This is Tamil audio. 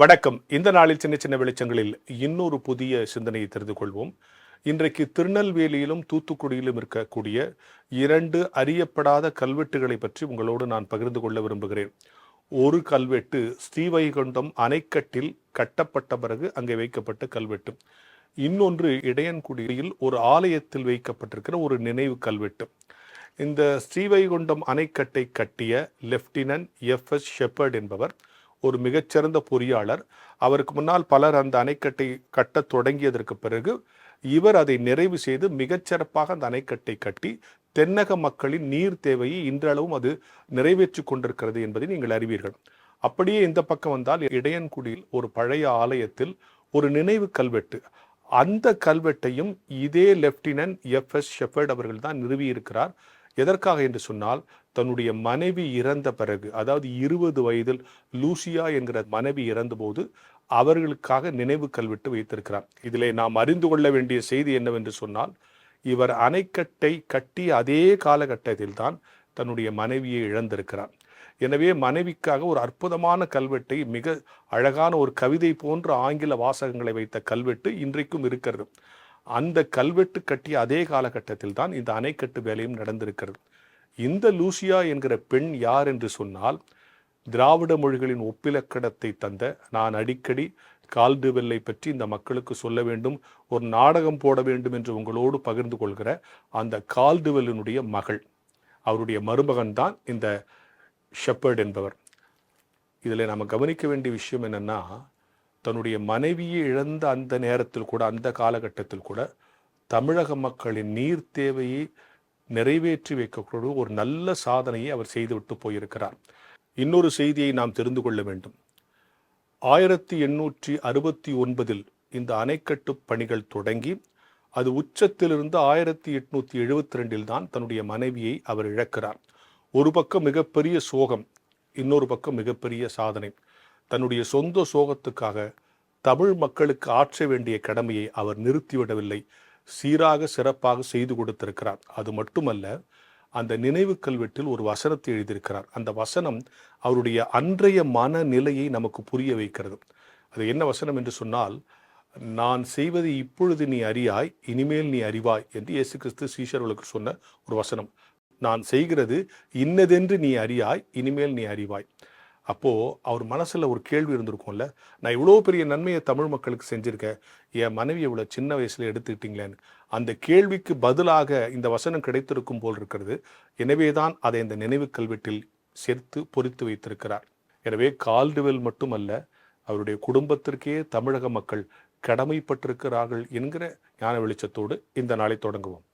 வணக்கம். இந்த நாளில் சின்ன சின்ன வெளிச்சங்களில் இன்னொரு புதிய சிந்தனையை தெரிந்து கொள்வோம். இன்றைக்கு திருநெல்வேலியிலும் தூத்துக்குடியிலும் இருக்கக்கூடிய இரண்டு அறியப்படாத கல்வெட்டுகளை பற்றி உங்களோடு நான் பகிர்ந்து கொள்ள விரும்புகிறேன். ஒரு கல்வெட்டு ஸ்ரீவைகுண்டம் அணைக்கட்டில் கட்டப்பட்ட பிறகு அங்கே வைக்கப்பட்ட கல்வெட்டு. இன்னொன்று இடையன்குடியில் ஒரு ஆலயத்தில் வைக்கப்பட்டிருக்கிற ஒரு நினைவு கல்வெட்டு. இந்த ஸ்ரீவைகுண்டம் அணைக்கட்டை கட்டிய லெப்டினன்ட் எஃப் எஸ் ஷெப்பர்ட் என்பவர் ஒரு மிகச்சிறந்த பொறியாளர். அவருக்கு முன்னால் பலர் அந்த அணைக்கட்டை கட்டத் தொடங்கியதற்கு பிறகு இவர் அதை நிறைவு செய்து மிகச்சிறப்பாக அந்த அணைக்கட்டை கட்டி தென்னக மக்களின் நீர் தேவையை இன்றளவும் அது நிறைவேற்றி கொண்டிருக்கிறது என்பதை நீங்கள் அறிவீர்கள். அப்படியே இந்த பக்கம் வந்தால் இடையன்குடியில் ஒரு பழைய ஆலயத்தில் ஒரு நினைவு கல்வெட்டு. அந்த கல்வெட்டையும் இதே லெப்டினன்ட் எஃப் எஸ் ஷெஃபர்ட் அவர்கள் தான் நிறுவியிருக்கிறார். எதற்காக என்று சொன்னால் தன்னுடைய மனைவி இறந்த பிறகு அதாவது இருபது வயதில் லூசியா என்கிற மனைவி இறந்தபோது அவர்களுக்காக நினைவு கல்வெட்டு வைத்திருக்கிறார். இதிலே நாம் அறிந்து கொள்ள வேண்டிய செய்தி என்னவென்று சொன்னால் இவர் அணைக்கட்டை கட்டி அதே காலகட்டத்தில் தான் தன்னுடைய மனைவியை இழந்திருக்கிறார். எனவே மனைவிக்காக ஒரு அற்புதமான கல்வெட்டை மிக அழகான ஒரு கவிதை போன்ற ஆங்கில வாசகங்களை வைத்த கல்வெட்டு இன்றைக்கும் இருக்கிறது. அந்த கல்வெட்டு கட்டிய அதே காலகட்டத்தில் தான் இந்த அணைக்கட்டு வேலையும் நடந்திருக்கிறது. இந்த லூசியா என்கிற பெண் யார் என்று சொன்னால் திராவிட மொழிகளின் ஒப்பிலக்கணத்தை தந்த நான் அடிக்கடி கால்டுவெல்லை பற்றி இந்த மக்களுக்கு சொல்ல வேண்டும் ஒரு நாடகம் போட வேண்டும் என்று உங்களோடு பகிர்ந்து கொள்கிற அந்த கால்டுவெல்லினுடைய மகள். அவருடைய மருமகன் தான் இந்த ஷெப்பர்ட் என்பவர். இதில் நம்ம கவனிக்க வேண்டிய விஷயம் என்னன்னா தன்னுடைய மனைவியை இழந்த அந்த நேரத்தில் கூட அந்த காலகட்டத்தில் கூட தமிழக மக்களின் நீர் தேவையை நிறைவேற்றி வைக்கக்கூடிய ஒரு நல்ல சாதனையை அவர் செய்துவிட்டு போயிருக்கிறார். இன்னொரு செய்தியை நாம் தெரிந்து கொள்ள வேண்டும். ஆயிரத்தி எண்ணூற்றி அறுபத்தி ஒன்பதில் இந்த அணைக்கட்டு பணிகள் தொடங்கி அது உச்சத்திலிருந்து ஆயிரத்தி எட்நூத்தி எழுபத்தி ரெண்டில் தான் தன்னுடைய மனைவியை அவர் இழக்கிறார். ஒரு பக்கம் மிகப்பெரிய சோகம் இன்னொரு பக்கம் மிகப்பெரிய சாதனை. தன்னுடைய சொந்த சோகத்துக்காக தமிழ் மக்களுக்கு ஆற்ற வேண்டிய கடமையை அவர் நிறுத்திவிடவில்லை. சீராக சிறப்பாக செய்து கொடுத்திருக்கிறார். அது மட்டுமல்ல அந்த நினைவு கல்வெட்டில் ஒரு வசனத்தை எழுதியிருக்கிறார். அந்த வசனம் அவருடைய அன்றைய மனநிலையை நமக்கு புரிய வைக்கிறது. அது என்ன வசனம் என்று சொன்னால் நான் செய்வது இப்பொழுது நீ அறியாய் இனிமேல் நீ அறிவாய் என்று இயேசு கிறிஸ்து சீஷர்களுக்கு சொன்ன ஒரு வசனம். நான் செய்கிறது இன்னதென்று நீ அறியாய் இனிமேல் நீ அறிவாய். அப்போது அவர் மனசில் ஒரு கேள்வி இருந்திருக்கும்ல நான் இவ்வளோ பெரிய நன்மையை தமிழ் மக்களுக்கு செஞ்சுருக்கேன் என் மனைவி இவ்வளோ சின்ன வயசில் எடுத்துக்கிட்டீங்களேன்னு? அந்த கேள்விக்கு பதிலாக இந்த வசனம் கிடைத்திருக்கும் போல் இருக்கிறது. எனவே தான் அதை இந்த நினைவு கல்வெட்டில் சேர்த்து பொறித்து வைத்திருக்கிறார். எனவே கால்டுவெல் மட்டுமல்ல அவருடைய குடும்பத்திற்கே தமிழக மக்கள் கடமைப்பட்டிருக்கிறார்கள் என்கிற ஞான வெளிச்சத்தோடு இந்த நாளை தொடங்குவோம்.